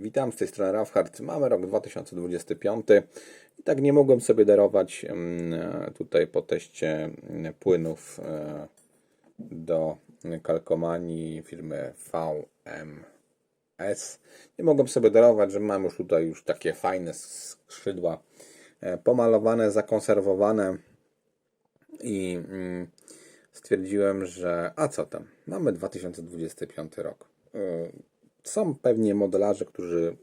Witam z tej strony Rafhard. Mamy rok 2025 i tak nie mogłem sobie darować mm, tutaj po teście mm, płynów e, do kalkomanii firmy VMS. Nie mogłem sobie darować, że mam już tutaj już takie fajne skrzydła e, pomalowane, zakonserwowane i mm, stwierdziłem, że a co tam, mamy 2025 rok. Są pewnie modelarze, którzy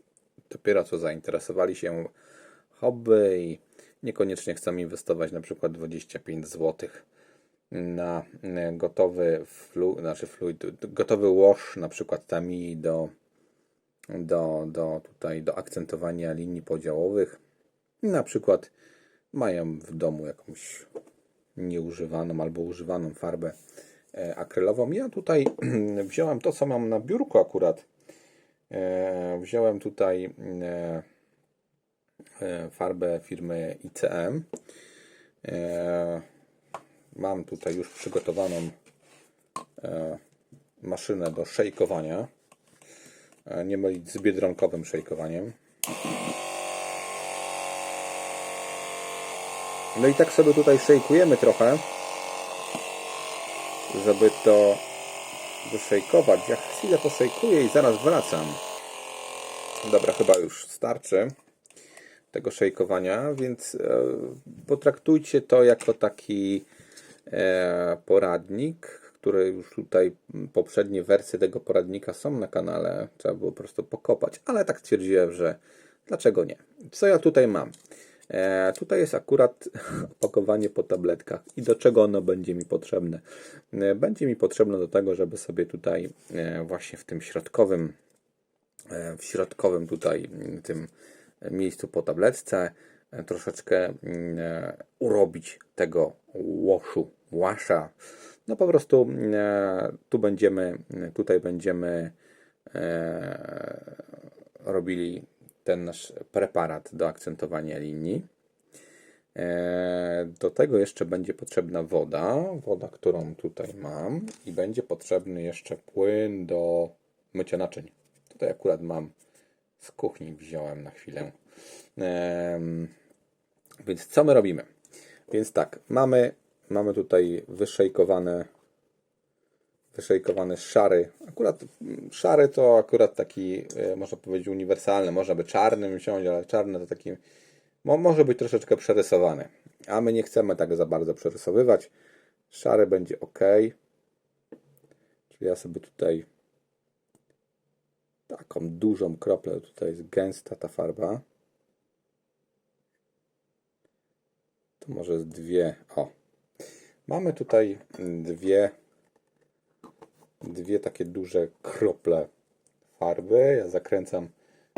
dopiero co zainteresowali się hobby i niekoniecznie chcą inwestować na przykład 25 zł na e, gotowy flu, znaczy fluid, gotowy wash, na przykład Tami do, do, do tutaj do akcentowania linii podziałowych. Na przykład mają w domu jakąś nieużywaną albo używaną farbę e, akrylową. Ja tutaj wziąłem to, co mam na biurku akurat. E, Wziąłem tutaj e, e, farbę firmy ICM. Mam tutaj już przygotowaną maszynę do szejkowania. Nie mylić z biedronkowym szejkowaniem. No i tak sobie tutaj szejkujemy trochę, żeby to wyszejkować. Ja chwilę poszejkuję i zaraz wracam. Dobra, chyba już starczy tego szejkowania, więc e, potraktujcie to jako taki e, poradnik, który już tutaj poprzednie wersje tego poradnika są na kanale. Trzeba było po prostu pokopać, ale tak stwierdziłem, że dlaczego nie. Co ja tutaj mam? E, tutaj jest akurat opakowanie po tabletkach i do czego ono będzie mi potrzebne? Będzie mi potrzebne do tego, żeby sobie tutaj właśnie w tym środkowym w środkowym tutaj m, tym miejscu po tabletce e, troszeczkę mm, e, urobić tego łoszu, łasza. No po prostu e, tu będziemy, tutaj będziemy e, robili ten nasz preparat do akcentowania linii. E, Do tego jeszcze będzie potrzebna woda, woda, którą tutaj mam i będzie potrzebny jeszcze płyn do mycia naczyń. Tutaj akurat mam z kuchni, wziąłem na chwilę. Em, Więc co my robimy? Więc tak, mamy, mamy tutaj wyszejkowane wyszejkowany szary. Akurat szary to akurat taki, e, można powiedzieć, uniwersalny. Można by czarnym wziąć, ale czarny to taki mo, może być troszeczkę przerysowany. A my nie chcemy tak za bardzo przerysowywać. Szary będzie ok. Czyli ja sobie tutaj taką dużą kroplę, tutaj jest gęsta ta farba. To może z dwie. O. Mamy tutaj dwie dwie takie duże krople farby. Ja zakręcam,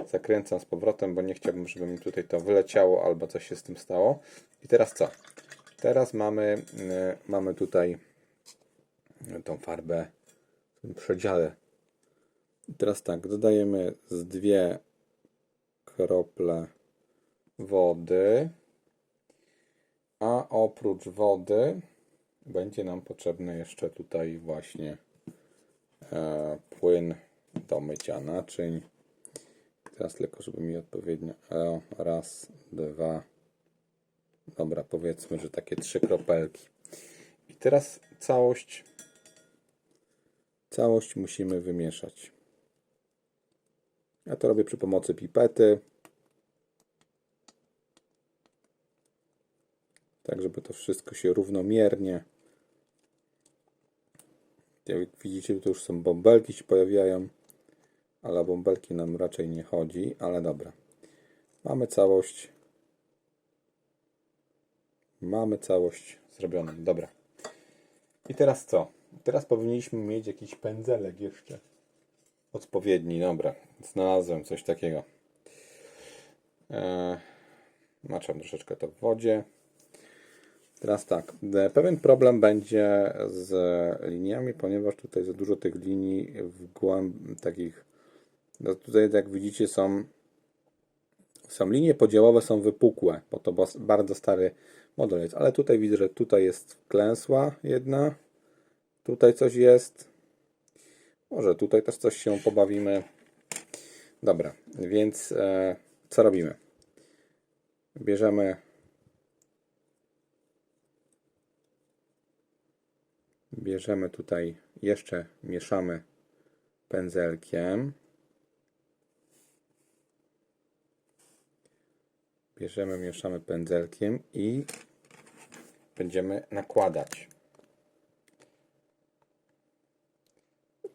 zakręcam z powrotem, bo nie chciałbym, żeby mi tutaj to wyleciało albo coś się z tym stało. I teraz co? Teraz mamy, y, mamy tutaj tą farbę w tym przedziale. Teraz tak, dodajemy z dwie krople wody, a oprócz wody będzie nam potrzebny jeszcze tutaj właśnie e, płyn do mycia naczyń. Teraz tylko, żeby mi odpowiednio. E, raz, dwa. Dobra, powiedzmy, że takie trzy kropelki. I teraz całość. Całość musimy wymieszać. Ja to robię przy pomocy pipety. Tak, żeby to wszystko się równomiernie jak widzicie, tu już są bąbelki się pojawiają, ale o bąbelki nam raczej nie chodzi, ale dobra. Mamy całość. Mamy całość zrobioną. Dobra. I teraz co? Teraz powinniśmy mieć jakiś pędzelek jeszcze. Odpowiedni, dobra. Znalazłem coś takiego. Eee, maczam troszeczkę to w wodzie. Teraz tak, e, pewien problem będzie z liniami, ponieważ tutaj za dużo tych linii w głęb takich, no tutaj jak widzicie są, są linie podziałowe, są wypukłe, bo to bardzo stary model jest, ale tutaj widzę, że tutaj jest klęsła jedna, tutaj coś jest, może tutaj też coś się pobawimy. Dobra, więc e, co robimy? Bierzemy bierzemy tutaj jeszcze mieszamy pędzelkiem bierzemy, mieszamy pędzelkiem i będziemy nakładać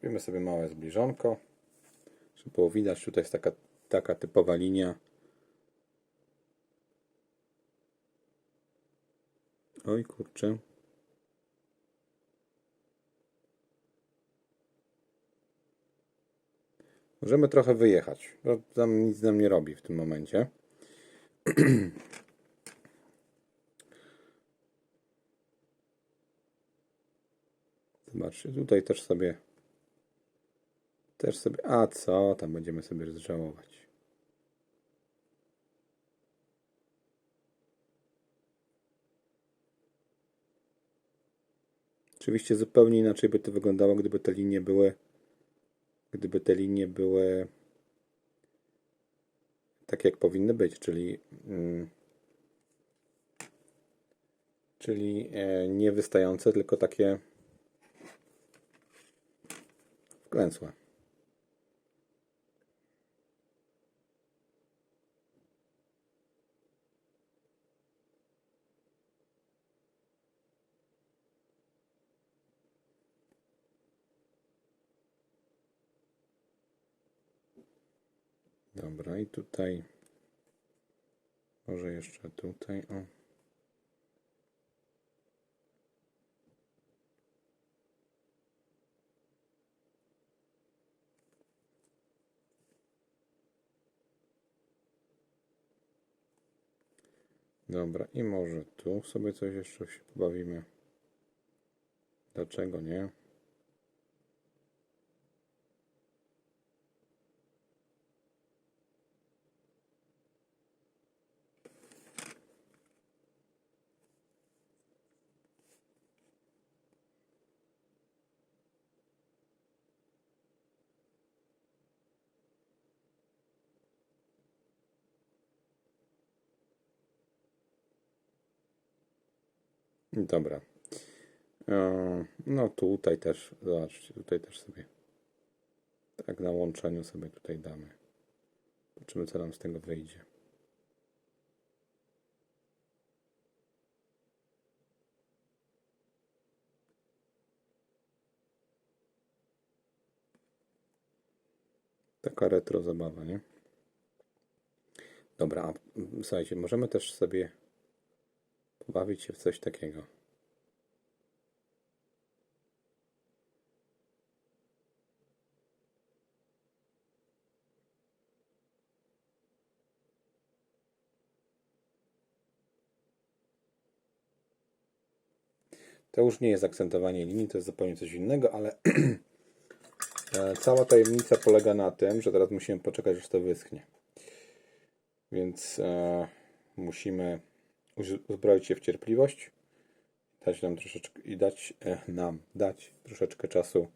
robimy sobie małe zbliżonko żeby było widać, tutaj jest taka, taka typowa linia oj kurczę Możemy trochę wyjechać. bo Tam nic nam nie robi w tym momencie. Zobaczcie, tutaj też sobie też sobie, a co, tam będziemy sobie rozżałować. Oczywiście zupełnie inaczej by to wyglądało, gdyby te linie były gdyby te linie były tak jak powinny być, czyli mm, czyli e, nie wystające, tylko takie wklęsłe. Dobra, i tutaj może jeszcze tutaj, o. Dobra, i może tu sobie coś jeszcze się pobawimy. Dlaczego nie? Dobra. E, No tutaj też, zobaczcie, tutaj też sobie tak na łączeniu sobie tutaj damy. Zobaczymy co nam z tego wyjdzie. Taka retro zabawa, nie? Dobra, a, słuchajcie, możemy też sobie bawić się w coś takiego. To już nie jest akcentowanie linii, to jest zupełnie coś innego, ale e, cała tajemnica polega na tym, że teraz musimy poczekać, aż to wyschnie. Więc e, musimy uzbroić się w cierpliwość, dać nam troszeczkę i dać e, nam dać troszeczkę czasu.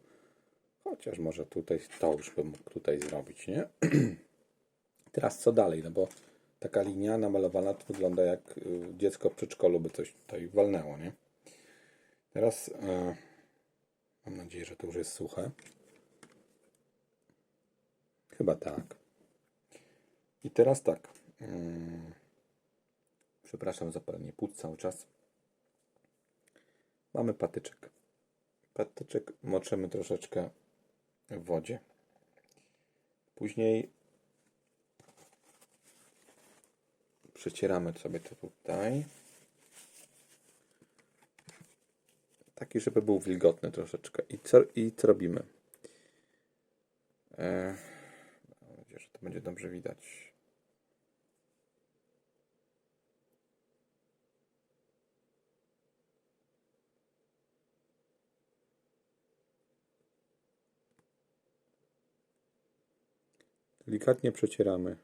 Chociaż może tutaj to już bym mógł tutaj zrobić, nie? Teraz co dalej? No bo taka linia namalowana to wygląda jak y, dziecko w przedszkolu by coś tutaj walnęło, nie? Teraz e, mam nadzieję, że to już jest suche. Chyba tak. I teraz tak. Mm, Przepraszam za palenie płuc cały czas. Mamy patyczek. Patyczek moczymy troszeczkę w wodzie. Później przecieramy sobie to tutaj. Taki, żeby był wilgotny troszeczkę. I co, i co robimy? E, mam nadzieję, że to będzie dobrze widać. Delikatnie przecieramy.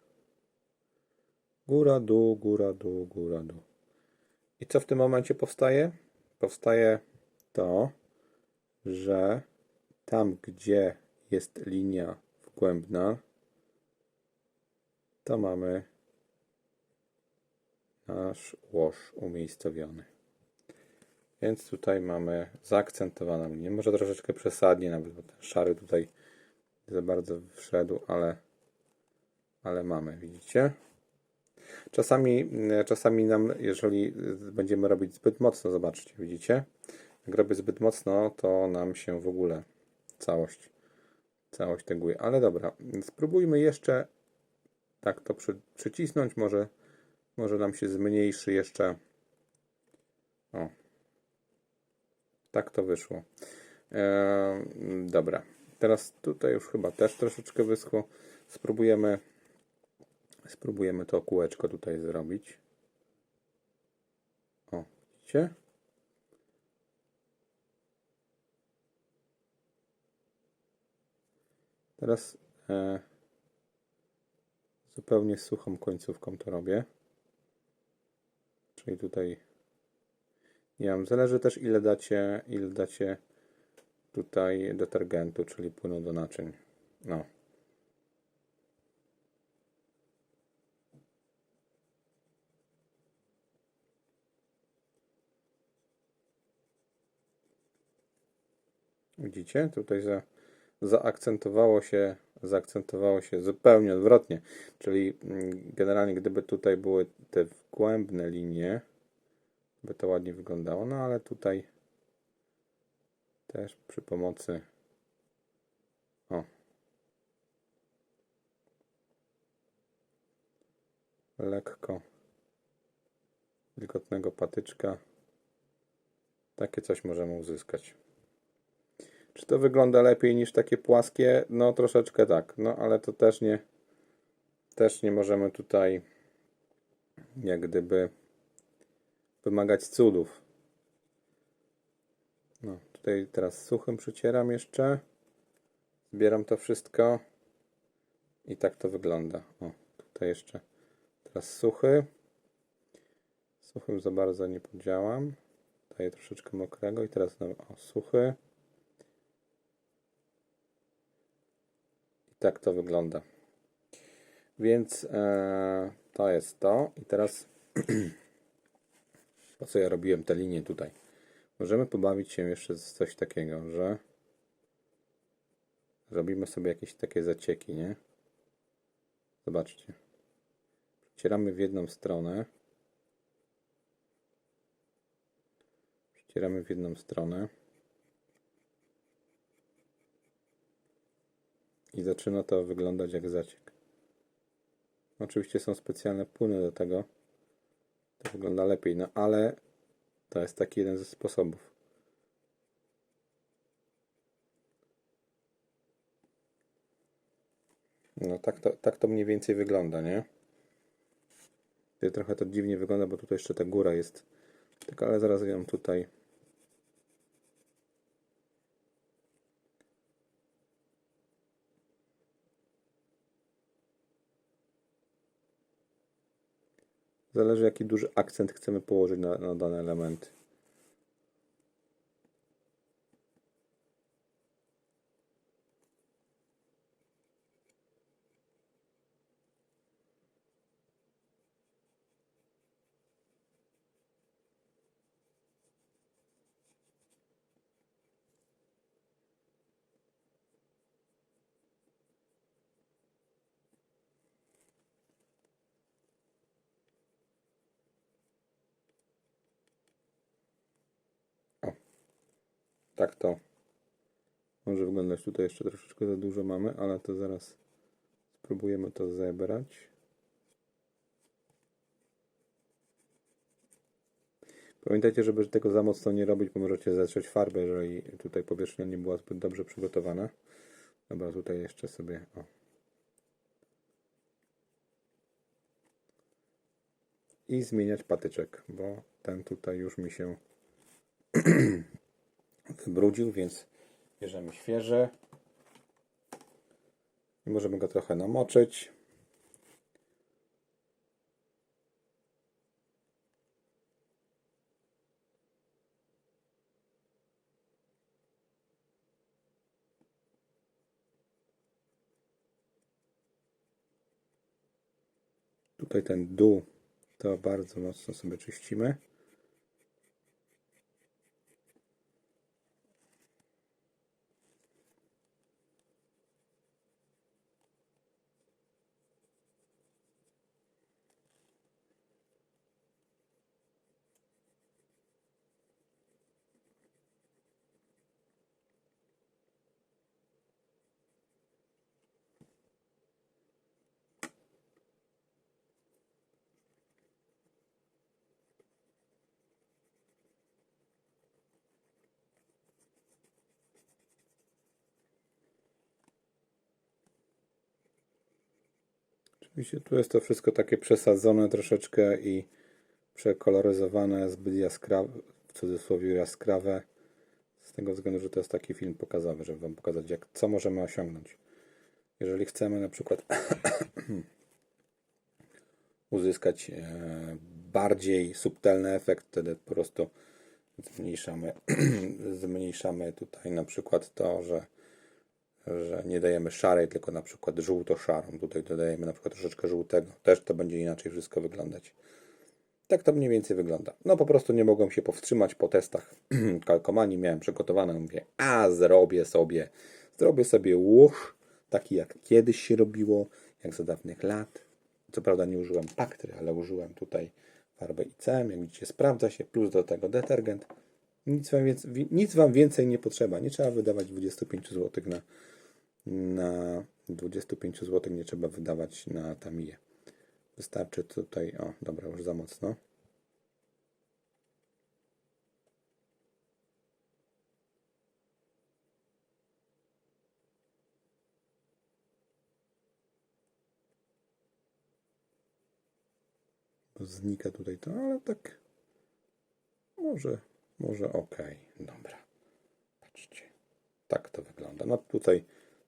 Góra, dół, góra, dół, góra, dół. I co w tym momencie powstaje? Powstaje to, że tam, gdzie jest linia wgłębna, to mamy nasz łoż umiejscowiony. Więc tutaj mamy zaakcentowaną linię. Może troszeczkę przesadnie, nawet bo ten szary tutaj za bardzo wszedł, ale, ale mamy, widzicie? Czasami, czasami nam, jeżeli będziemy robić zbyt mocno, zobaczcie, widzicie? Jak robię zbyt mocno, to nam się w ogóle całość, całość teguje. Ale dobra, spróbujmy jeszcze tak to przy, przycisnąć. Może, może nam się zmniejszy jeszcze. O, tak to wyszło. E, dobra, teraz tutaj już chyba też troszeczkę wyschło. Spróbujemy, spróbujemy to kółeczko tutaj zrobić. O, widzicie? Teraz e, zupełnie suchą końcówką to robię. Czyli tutaj nie wiem, zależy też ile dacie, ile dacie tutaj detergentu, czyli płynu do naczyń. No. Widzicie? Tutaj za, zaakcentowało się, zaakcentowało się zupełnie odwrotnie. Czyli mm, generalnie gdyby tutaj były te głębne linie, by to ładnie wyglądało. No ale tutaj też przy pomocy o lekko wilgotnego patyczka takie coś możemy uzyskać. Czy to wygląda lepiej niż takie płaskie? No troszeczkę tak, no ale to też nie też nie możemy tutaj jak gdyby wymagać cudów. No, tutaj teraz suchym przycieram jeszcze. Zbieram to wszystko. I tak to wygląda. O, tutaj jeszcze teraz suchy. Suchym za bardzo nie podziałam. Daję troszeczkę mokrego i teraz o, suchy. Tak to wygląda. Więc e, to jest to. I teraz po co ja robiłem te linie tutaj? Możemy pobawić się jeszcze z coś takiego, że robimy sobie jakieś takie zacieki, nie? Zobaczcie. Przecieramy w jedną stronę. Przecieramy w jedną stronę. I zaczyna to wyglądać jak zaciek. Oczywiście są specjalne płyny do tego. To wygląda lepiej, no ale to jest taki jeden ze sposobów. No tak to, tak to mniej więcej wygląda, nie? Trochę to dziwnie wygląda, bo tutaj jeszcze ta góra jest. Tak, ale zaraz ją tutaj Zależy jaki duży akcent chcemy położyć na, na dane elementy. Tak to może wyglądać. Tutaj jeszcze troszeczkę za dużo mamy, ale to zaraz spróbujemy to zebrać. Pamiętajcie, żeby tego za mocno nie robić, bo możecie zatrzeć farbę, jeżeli tutaj powierzchnia nie była zbyt dobrze przygotowana. Dobra, tutaj jeszcze sobie o. I zmieniać patyczek, bo ten tutaj już mi się wybrudził, więc bierzemy świeży i możemy go trochę namoczyć. tutaj ten dół to bardzo mocno sobie czyścimy. Oczywiście tu jest to wszystko takie przesadzone troszeczkę i przekoloryzowane, zbyt jaskrawe, w cudzysłowie jaskrawe, z tego względu, że to jest taki film pokazowy, żeby Wam pokazać, jak, co możemy osiągnąć. Jeżeli chcemy na przykład uzyskać e, bardziej subtelny efekt, wtedy po prostu zmniejszamy, zmniejszamy tutaj na przykład to, że że nie dajemy szarej, tylko na przykład żółto-szarą. Tutaj dodajemy na przykład troszeczkę żółtego. Też to będzie inaczej wszystko wyglądać. Tak to mniej więcej wygląda. No po prostu nie mogłem się powstrzymać po testach kalkomanii. Miałem przygotowane, mówię, a zrobię sobie, zrobię sobie łoż, taki jak kiedyś się robiło, jak za dawnych lat. Co prawda nie użyłem paktry, ale użyłem tutaj farbę ICM. Jak widzicie, sprawdza się, plus do tego detergent. Nic wam, więcej, nic wam więcej nie potrzeba. Nie trzeba wydawać 25 zł na, na 25 zł nie trzeba wydawać na tamiję. Wystarczy tutaj, o dobra, już za mocno. Znika tutaj to, ale tak może, może ok. Dobra. Patrzcie. Tak to wygląda. No tutaj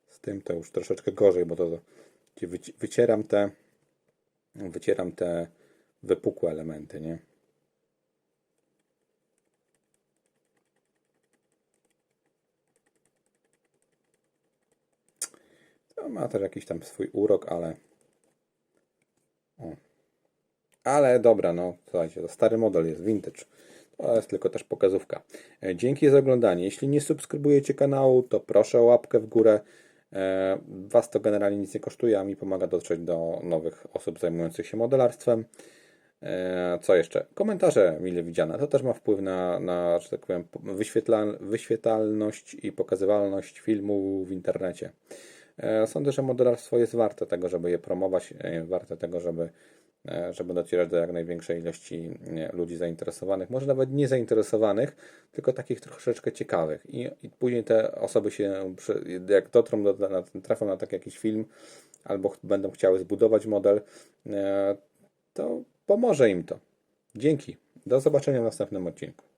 z tym to już troszeczkę gorzej, bo to, wycieram te wycieram te wypukłe elementy, nie? To ma też jakiś tam swój urok, ale o. ale dobra, no słuchajcie, to stary model jest vintage. To jest tylko też pokazówka. E, Dzięki za oglądanie. Jeśli nie subskrybujecie kanału, to proszę o łapkę w górę. E, Was to generalnie nic nie kosztuje, a mi pomaga dotrzeć do nowych osób zajmujących się modelarstwem. E, Co jeszcze? Komentarze mile widziane. To też ma wpływ na, na że tak powiem, wyświetla, wyświetlalność i pokazywalność filmu w internecie. Sądzę, że modelarstwo jest warte tego, żeby je promować, warte tego, żeby, żeby docierać do jak największej ilości e, ludzi zainteresowanych, może nawet nie zainteresowanych, tylko takich troszeczkę ciekawych. I, i później te osoby się, jak dotrą do, na, trafią na taki jakiś film, albo będą chciały zbudować model, e, to pomoże im to. Dzięki. Do zobaczenia w następnym odcinku.